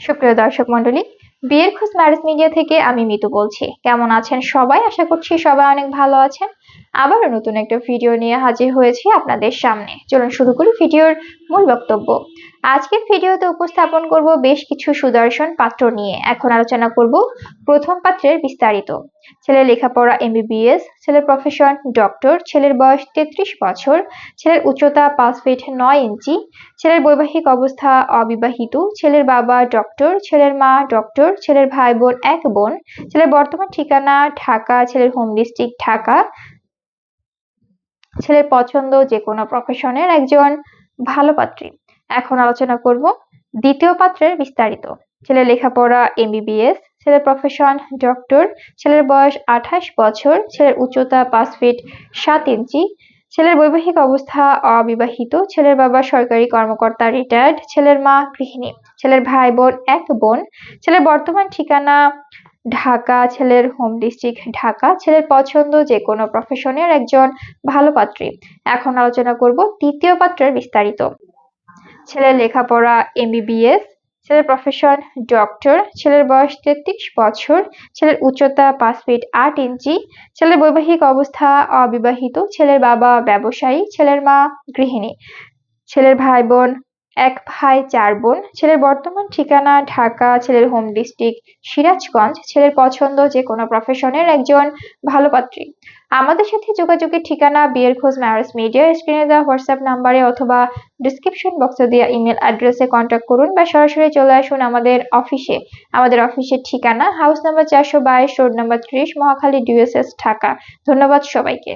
সুপ্রিয় দর্শক মন্ডলী বিয়ের খোঁজ ম্যারেজ মিডিয়া থেকে আমি মিতু বলছি। কেমন আছেন সবাই? আশা করছি সবাই অনেক ভালো আছেন। আবারও নতুন একটা ভিডিও নিয়ে হাজির হয়েছি আপনাদের সামনে। চলুন শুরু করি ভিডিওর মূল বক্তব্য। আজকের ভিডিওতে উপস্থাপন করব বেশ কিছু সুদর্শন পাত্র নিয়ে। এখন আলোচনা করব প্রথম পাত্রের বিস্তারিত। ছেলের লেখাপড়া এমবিবিএস, ছেলের প্রফেশন ডক্টর ছেলের বয়স তেত্রিশ বছর, ছেলের উচ্চতা পাঁচ ফিট নয় ইঞ্চি, ছেলের বৈবাহিক অবস্থা অবিবাহিত, ছেলের বাবা ডক্টর ছেলের মা ডক্টর ছেলের ভাই বোন এক বোন, ছেলের বর্তমান ঠিকানা ঢাকা, ছেলের হোম ডিস্ট্রিক্ট ঢাকা ছেলের পছন্দ যে কোনো প্রফেশনের একজন ভালো পাত্রী। এখন আলোচনা করব দ্বিতীয় পাত্রের বিস্তারিত। ছেলের লেখাপড়া এমবিবিএস ছেলের প্রফেশন ডক্টর ছেলের বয়স আঠাশ বছর, ছেলের উচ্চতা পাঁচ ফিট সাত ইঞ্চি, ছেলের বৈবাহিক অবস্থা অবিবাহিত, ছেলের বাবা সরকারি কর্মকর্তা রিটায়ার্ড ছেলের মা গৃহিণী, ছেলের ভাই বোন এক বোন, ছেলের বর্তমান ঠিকানা ঢাকা ছেলের হোম ডিস্ট্রিক্ট ঢাকা ছেলের পছন্দ যে কোনো প্রফেশনের একজন ভালো পাত্রী। এখন আলোচনা করব তৃতীয় পাত্রের বিস্তারিত। ছেলের লেখাপড়া এমবিবিএস ছেলের প্রফেশন ডক্টর ছেলের বয়স তেত্রিশ বছর, ছেলের উচ্চতা পাঁচ ফিট আট ইঞ্চি, ছেলের বৈবাহিক অবস্থা অবিবাহিত, ছেলের বাবা ব্যবসায়ী, ছেলের মা গৃহিণী, ছেলের ভাই বোন এক ভাই, চার বোন। ছেলের বর্তমান ঠিকানা ঢাকা, ছেলের হোম ডিস্ট্রিক্ট সিরাজগঞ্জ, ছেলের পছন্দ যে কোনো প্রফেশনের একজন ভালো পাত্রী। আমাদের সাথে যোগাযোগের ঠিকানা বিয়ের খোঁজ ম্যারেজ মিডিয়া স্ক্রিনে দেওয়া হোয়াটসঅ্যাপ নাম্বারে অথবা ডিসক্রিপশন বক্সে দেওয়া ইমেল অ্যাড্রেসে কন্ট্যাক্ট করুন বা সরাসরি চলে আসুন আমাদের অফিসে আমাদের অফিসের ঠিকানা হাউস নাম্বার চারশো বাইশ রোড নাম্বার ত্রিশ, মহাখালী ডিউএসএস ঢাকা। ধন্যবাদ সবাইকে।